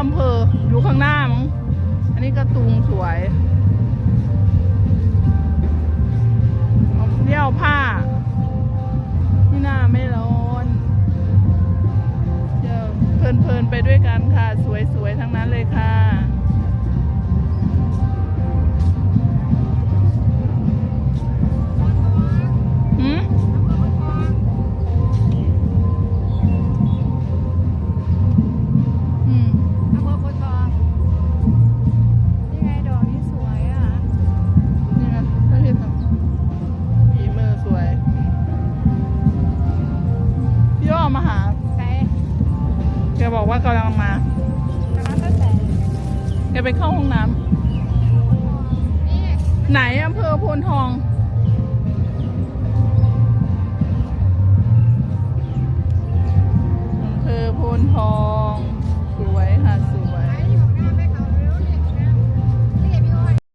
อำเภออยู่ข้างหน้ามั้งอันนี้กระตุงสวยเอาเดี่ยวผ้า ที่หน้าไม่ร้อนเดี๋ยวเพลินๆไปด้วยกันค่ะ สวยๆ ทั้งนั้นเลยค่ะ มาหาไก่แกบอกว่ากำลังมากำลังตั้งแต่แกไปเข้าห้องน้นี่ำไหนอำเภอโพนทอง อำเภอโพนทอง